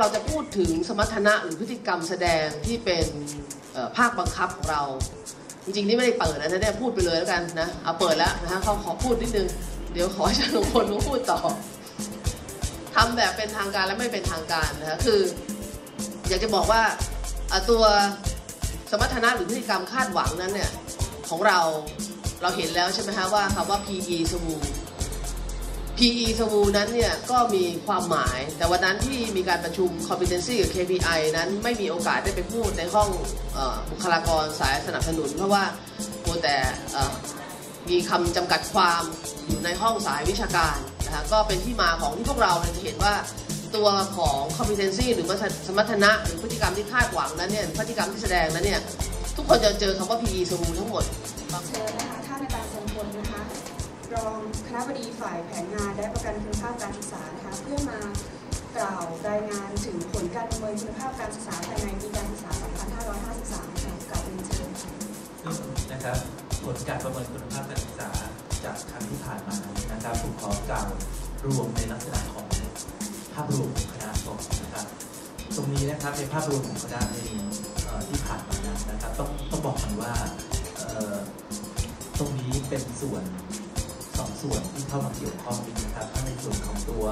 เราจะพูดถึงสมรรถนะหรือพฤติกรรมแสดงที่เป็นภาคบังคับของเรา จริงๆนี่ไม่ได้เปิดนะเนี่ยพูดไปเลยแล้วกันนะเอาเปิดแล้วนะฮะเขาขอพูดนิดนึง เดี๋ยวขออาจารย์ลงพลมาพูดต่อทำแบบเป็นทางการและไม่เป็นทางการนะฮะคือ อยากจะบอกว่าตัวสมรรถนะหรือพฤติกรรมคาดหวังนั้นเนี่ยของเราเราเห็นแล้วใช่ไหมฮะว่าคำว่า PE สวู PE สวูนั้นเนี่ยก็มีความหมาย แต่วันนั้นที่มีการประชุม competency กับ KPI นั้นไม่มีโอกาสได้ไปพูดในห้องอบุคลากรสายสนับสนุน เพราะว่ามัวแต่มีคำจำกัดความอยู่ในห้องสายวิชาการนะฮะก็เป็นที่มาของที่พวกเราเนี่ยจะเห็นว่าตัวของ competency หรือสมรรถนะหรือพฤติกรรมที่คาดหวังนั้นเนี่ยพฤติกรรมที่แสดงนั้นเนี่ยทุกคนจะเจอคำว่า PE สวูทั้งหมดเชิญนะคะท่านอาจารย์ รองคณะบดีฝ่ายแผนงานและประกันคุณภาพการศึกษานะคะเพื่อมากล่าวรายงานถึงผลการประเมินคุณภาพการศึกษาภายในปีการศึกษา 2553 ค่ะกับเรียนเชิญค่นะครับผลการประเมินคุณภาพการศึกษาจากครั้งที่ผ่านมานะครับผมขอกล่าวรวมในลักษณะของภาพรวมของคณะก่อนนะครับ ตรงนี้นะครับในภาพรวมของคณะเอ่อที่ผ่านมานะครับต้องต้องบอกกันว่าตรงนี้เป็นส่วน ส่วนที่เข้ามาเกี่ยวข้องนะครับทั้งในส่วนของตัว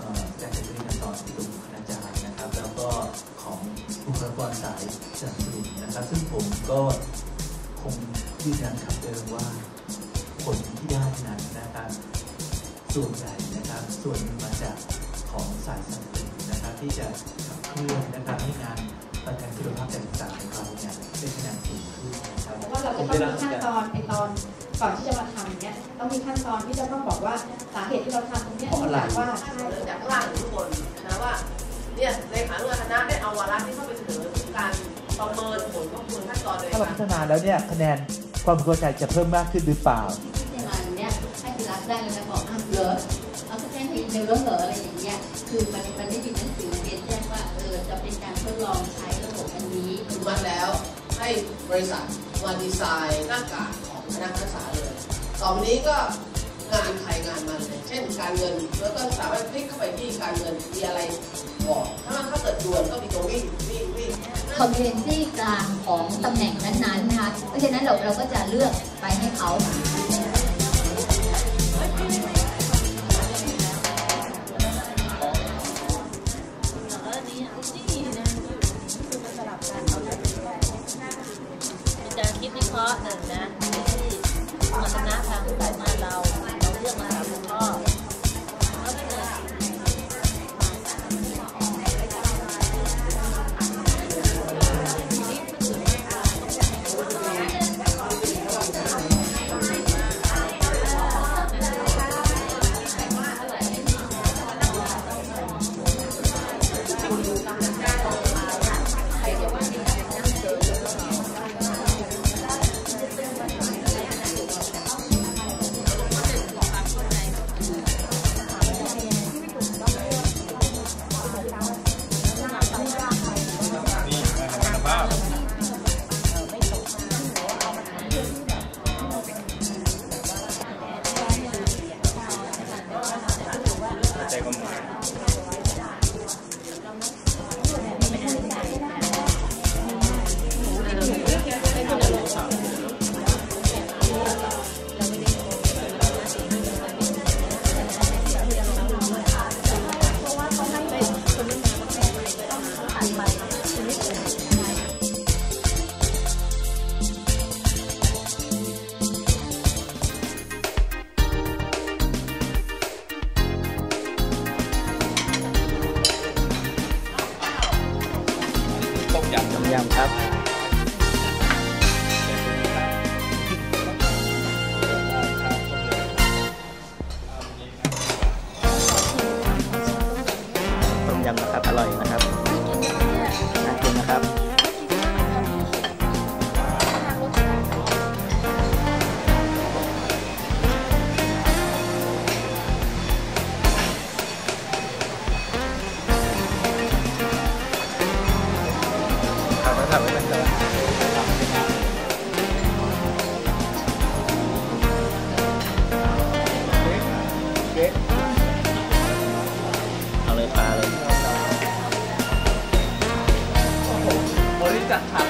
การจัดการเรียนการสอนที่ตัวบุคลากรนะครับ แล้วก็ของบุคลากรสายสนับสนุนนะครับ ซึ่งผมก็คงยืนยันคำเดิมว่าผลที่ได้นั้นนะครับส่วนใหญ่นะครับ ส่วนนึงมาจากของสายสังคมนะครับที่จะขับเคลื่อนนะครับให้งานประกันคุณภาพการศึกษาของเราเนี่ย เป็นคะแนนสูงขึ้นนะครับเพราะว่าเราจะต้องมีขั้นตอนในตอนก่อนที่จะมาทำเนี้ยต้องมีขั้นตอนที่จะต้องบอกว่าสาเหตุที่เราทำตรงเนี้ยเพราะอะไรเนื่องจากว่าเริ่มจากข้างล่างถึงข้างบนนะว่าเนี่ยในขานุกรรมคณะได้เอาวาระที่เข้าไปเสนอถึงการประเมินผลประเมินขั้นตอนเลยถ้าเราค่ะพัฒนาแล้วเนี่ยคะแนนความเข้าใจจะเพิ่มมากขึ้นหรือเปล่าที่งานเนี้ยให้ไปรับได้เลยนะบอกอ้าวเหรอเอาแค่ให้เร็วแล้วเหรออะไรอย่างเงี้ยคือมันมันไม่มีหนัง บริษัทมาดีไซน์หน้ากากของคณะนักศึกษาเลยต่อไปนี้ก็งานไทยงานมันเลยเช่นการเงินแล้วก็สามารถพลิกเข้าไปที่การเงินมีอะไรบอกถ้าถ้าเกิดด่วนก็มีตัววิ่งวิ่งวิ่งคอมเพนซีกลางของตำแหน่งนั้นๆนะคะเพราะฉะนั้นเราเราก็จะเลือกไปให้เขา รคิดวิเคราะห์หนึ่งนะที่มรรถนะทางสายงานเราเราเลือกมาสามหัวข้อข้อที่หนึ่ง ยำต้มยำครับต้มยำนะครับอร่อยนะครับ 感叹